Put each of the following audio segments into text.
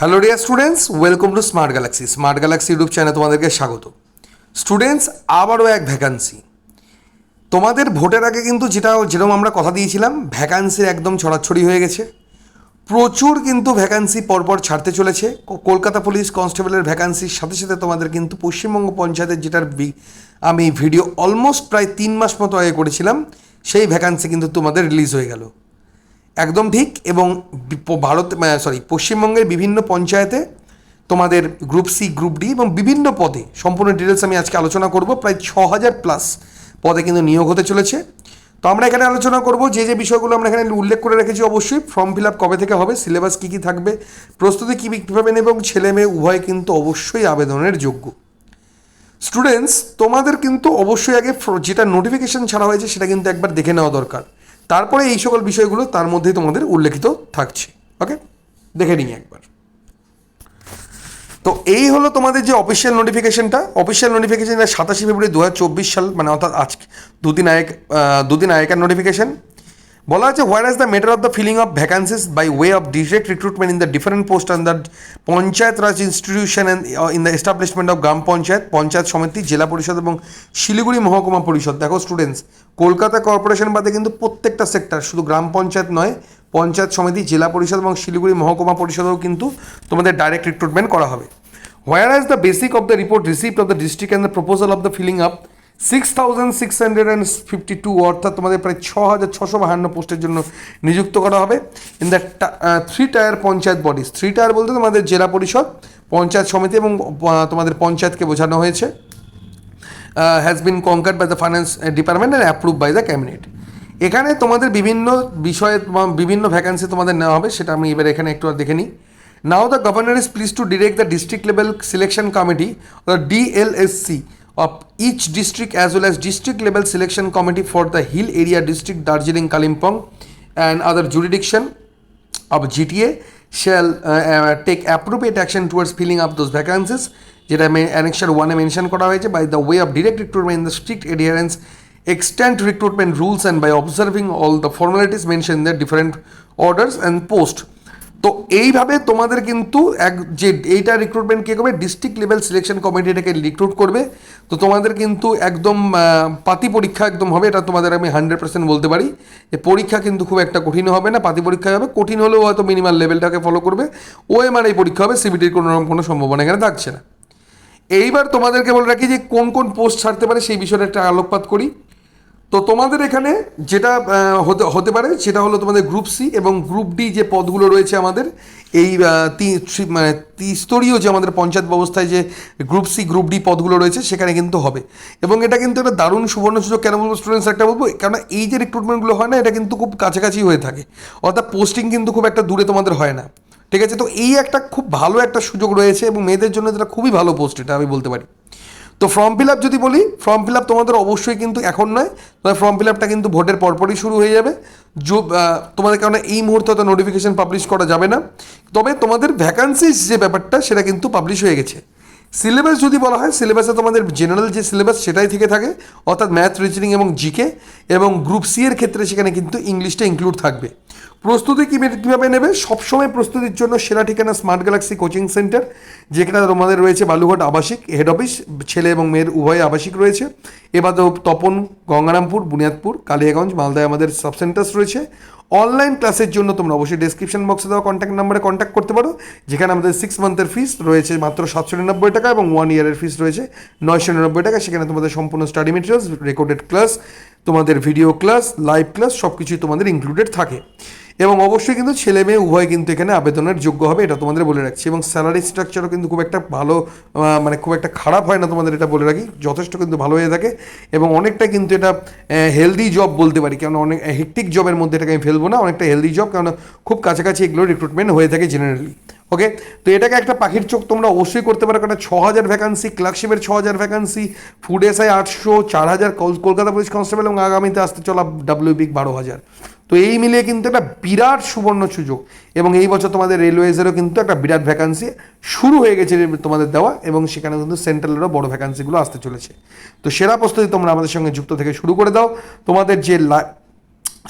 Hello dear students welcome to smart galaxy smart galaxy YouTube চ্যানেলে তোমাদেরকে স্বাগত। Students আবারও এক ভ্যাকান্সি তোমাদের ভোটের আগে কিন্তু যেটা, যেরকম আমরা কথা দিয়েছিলাম ভ্যাকান্সির একদম ছড়াছড়ি হয়ে গেছে। প্রচুর কিন্তু ভ্যাকান্সি পরপর ছাড়তে চলেছে। কলকাতা পুলিশ কনস্টেবলের ভ্যাকান্সির সাথে সাথে তোমাদের কিন্তু পশ্চিমবঙ্গ পঞ্চায়েতের যেটার আমি ভিডিও অলমোস্ট প্রায় তিন মাস মতো আগে করেছিলাম, সেই ভ্যাকান্সি কিন্তু তোমাদের রিলিজ হয়ে গেল। একদম ঠিক এবং ভারত সরি পশ্চিমবঙ্গের বিভিন্ন পঞ্চায়েতে তোমাদের গ্রুপ সি গ্রুপ ডি এবং বিভিন্ন পদে, সম্পূর্ণ ডিটেলস আমি আজকে আলোচনা করব, প্রায় ছ হাজার প্লাস পদে কিন্তু নিয়োগ হতে চলেছে। তো আমরা এখানে আলোচনা করব, যে যে বিষয়গুলো আমরা এখানে উল্লেখ করে রেখেছি অবশ্যই ফর্ম ফিল আপ কবে থেকে হবে সিলেবাস কী কী থাকবে, প্রস্তুতি কী কীভাবে নেবে এবং ছেলে মেয়ে উভয় কিন্তু অবশ্যই আবেদনের যোগ্য। স্টুডেন্টস তোমাদের কিন্তু অবশ্যই আগে যেটা নোটিফিকেশন ছাড়া হয়েছে সেটা কিন্তু একবার দেখে নেওয়া দরকার। তারপরে এই সকল বিষয়গুলো তার মধ্যে তোমাদের উল্লেখিত থাকছে। ওকে দেখে নিই একবার। তো এই হলো তোমাদের যে অফিসিয়াল নোটিফিকেশনটা অফিসিয়াল নোটিফিকেশনটা সাতাশে ফেব্রুয়ারি দু হাজার চব্বিশ সাল মানে অর্থাৎ আজকে। দুদিন আয়েক দুদিন আয়েকার নোটিফিকেশন বলা আছে where is the matter of the filling of vacancies by way of direct recruitment in the different post the panchayat raj institution and in the establishment of gram panchayat panchayat samiti zila parishad এবং শিলিগুড়ি মহকুমা পরিষদ দেখো students Kolkata corporation বাদে কিন্তু প্রত্যেকটা sector শুধু গ্রাম পঞ্চায়েত নয় পঞ্চায়েত সমিতি জেলা পরিষদ এবং শিলিগুড়ি মহকুমা পরিষদেও কিন্তু তোমাদের ডাইরেক্ট রিক্রুটমেন্ট করা হবে। Whereas the basic of the report received of the district and the proposal of the filling up six thousand six hundred and fifty two অর্থাৎ তোমাদের প্রায় ছ হাজার ছশো বাহান্ন পোস্টের জন্য নিযুক্ত করা হবে। In the three tier panchayat bodies three tier বলতে তোমাদের জেলা পরিষদ, পঞ্চায়েত সমিতি এবং তোমাদের পঞ্চায়েতকে বোঝানো হয়েছে। Has been concurred by the finance department and approve by the cabinet এখানে তোমাদের বিভিন্ন বিষয়ে বিভিন্ন ভ্যাকান্সি তোমাদের নেওয়া হবে, সেটা আমি এবার এখানে একটু দেখে নিই। Now the governor is please to direct the district level selection committee DLSC of each district as well as district level selection committee for the hill area district darjeeling kalimpong and other jurisdiction of GTA shall uh, uh, take appropriate action towards filling up those vacancies যেটা annexure ওয়ানে mention করা হয়েছে by the way of direct recruitment in the strict adherence recruitment rules and by observing all the formalities mentioned in the different orders and post তো এইভাবে তোমাদের কিন্তু এক যে এইটা রিক্রুটমেন্ট কে করবে ডিস্ট্রিক্ট লেভেল সিলেকশন কমিটি এটাকে রিক্রুট করবে। তো তোমাদের কিন্তু একদম পাতি পরীক্ষা একদম হবে, এটা তোমাদের আমি হান্ড্রেড পার্সেন্ট বলতে পারি। যে পরীক্ষা কিন্তু খুব একটা কঠিন হবে না, পাতি পরীক্ষা হবে। কঠিন হলেও হয়তো মিনিমাম লেভেলটাকে ফলো করবে। ও এম আর এই পরীক্ষা হবে সিবিটির কোনো রকম কোনো সম্ভাবনা এখানে থাকছে না। এইবার তোমাদেরকে বলে রাখি যে কোন কোন পোস্ট ছাড়তে পারে, সেই বিষয়ে একটা আলোকপাত করি। তো তোমাদের এখানে যেটা হতে হতে পারে সেটা হলো তোমাদের গ্রুপ সি এবং গ্রুপ ডি যে পদগুলো রয়েছে আমাদের, এই মানে ত্রিস্তরীয় যে আমাদের পঞ্চায়েত ব্যবস্থায় যে গ্রুপ সি গ্রুপ ডি পদগুলো রয়েছে সেখানে কিন্তু হবে। এবং এটা কিন্তু একটা দারুণ সুবর্ণ সুযোগ কেন বলব স্টুডেন্টস একটা বলব কারণ এই যে রিক্রুটমেন্টগুলো হয় না, এটা কিন্তু খুব কাছাকাছি হয়ে থাকে। অর্থাৎ পোস্টিং কিন্তু খুব একটা দূরে তোমাদের হয় না। ঠিক আছে? তো এই একটা খুব ভালো একটা সুযোগ রয়েছে এবং মেয়েদের জন্য এটা খুবই ভালো পোস্ট এটা আমি বলতে পারি। তো ফর্ম ফিল আপ যদি বলি ফর্ম ফিল আপ তোমাদের অবশ্যই কিন্তু এখন নয় তোমার ফর্ম ফিল আপটা কিন্তু ভোটের পরপরই শুরু হয়ে যাবে। তোমাদের কারণে এই মুহূর্তে তো নোটিফিকেশান পাবলিশ করা যাবে না। তবে তোমাদের ভ্যাকান্সিস যে ব্যাপারটা, সেটা কিন্তু পাবলিশ হয়ে গেছে। সিলেবাস যদি বলা হয় সিলেবাসে তোমাদের জেনারেল যে সিলেবাস সেটাই থেকে থাকে, অর্থাৎ ম্যাথ রিজনিং এবং জিকে এবং গ্রুপ সি এর ক্ষেত্রে সেখানে কিন্তু ইংলিশটা ইনক্লুড থাকবে। প্রস্তুতি কীভাবে নেবে? সবসময় প্রস্তুতির জন্য সেরা ঠিকানা স্মার্ট গ্যালাক্সি কোচিং সেন্টার যেখানে তোমাদের রয়েছে বালুঘাট আবাসিক হেড অফিস ছেলে এবং মেয়ের উভয় আবাসিক রয়েছে। এবারেও তপন, গঙ্গারামপুর, বুনিয়াদপুর, কালিয়াগঞ্জ, মালদায় আমাদের সাব সেন্টার্স রয়েছে। অনলাইন ক্লাসের জন্য তোমরা অবশ্যই ডেসক্রিপশন বক্সে দেওয়া কন্ট্যাক্ট নাম্বারে কন্ট্যাক্ট করতে পারো, যেখানে আমাদের সিক্স মান্থের ফিস রয়েছে মাত্র সাতশো নিরানব্বই টাকা এবং ওয়ান ইয়ারের ফিস রয়েছে নয়শো নিরানব্বই টাকা। সেখানে তোমাদের সম্পূর্ণ স্টাডি মেটেরিয়ালস রেকর্ডেড ক্লাস তোমাদের ভিডিও ক্লাস লাইভ ক্লাস সব কিছুই তোমাদের ইনক্লুডেড থাকে। এবং অবশ্যই কিন্তু ছেলে মেয়ে উভয় কিন্তু এখানে আবেদনের যোগ্য হবে, এটা তোমাদের বলে রাখছি। এবং স্যালারি স্ট্রাকচারও কিন্তু খুব একটা ভালো মানে খুব একটা খারাপ হয় না তোমাদের এটা বলে রাখি, যথেষ্ট কিন্তু ভালো হয়ে থাকে। এবং অনেকটা কিন্তু এটা হেলদি জব বলতে পারি কারণ অনেক হেকটিক জবের মধ্যে এটাকে আমি ফেলব না, অনেকটা হেলদি জব কারণ খুব কাছাকাছি এগুলো রিক্রুটমেন্ট হয়ে থাকে জেনারেলি ওকে তো এটাকে একটা পাখির চোখ তোমরা অবশ্যই করতে পারো, কারণ ছ হাজার ভ্যাকান্সি ক্লার্কশিপের ছ হাজার ভ্যাকান্সি ফুড এসআই আটশো চার হাজার কল- কলকাতা পুলিশ কনস্টেবল এবং আগামীতে আসতে চলা ডাব্লিউবিক বারো হাজার তো এই মিলিয়ে কিন্তু একটা বিরাট সুবর্ণ সুযোগ এবং এই বছর তোমাদের রেলওয়েজেরও কিন্তু একটা বিরাট ভ্যাকান্সি শুরু হয়ে গেছে তোমাদের দেওয়া এবং সেখানে কিন্তু সেন্ট্রালেরও বড় ভ্যাকান্সিগুলো আসতে চলেছে। তো সেরা প্রস্তুতি তোমরা আমাদের সঙ্গে যুক্ত থেকে শুরু করে দাও। তোমাদের যে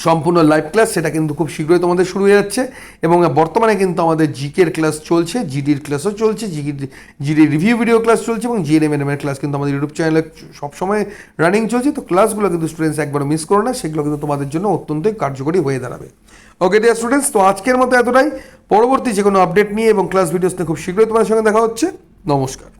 সম্পূর্ণ লাইভ ক্লাস সেটা কিন্তু খুব শীঘ্রই তোমাদের শুরু হয়ে যাচ্ছে। এবং বর্তমানে কিন্তু আমাদের জিকের ক্লাস চলছে জিডির ক্লাসও চলছে GD GD review video class চলছে, এবং জিএনএম এর ক্লাস কিন্তু আমাদের ইউটিউব চ্যানেলে সবসময় রানিং চলছে। তো ক্লাসগুলো কিন্তু স্টুডেন্টস একবার মিস করো না, সেগুলো কিন্তু তোমাদের জন্য অত্যন্তই কার্যকরী হয়ে দাঁড়াবে। ওকে ডিয়ার স্টুডেন্টস তো আজকের মতো এতটাই। পরবর্তী যে কোনো আপডেট নিয়ে এবং ক্লাস ভিডিওস নিয়ে খুব শীঘ্রই তোমাদের সঙ্গে দেখা হচ্ছে। নমস্কার।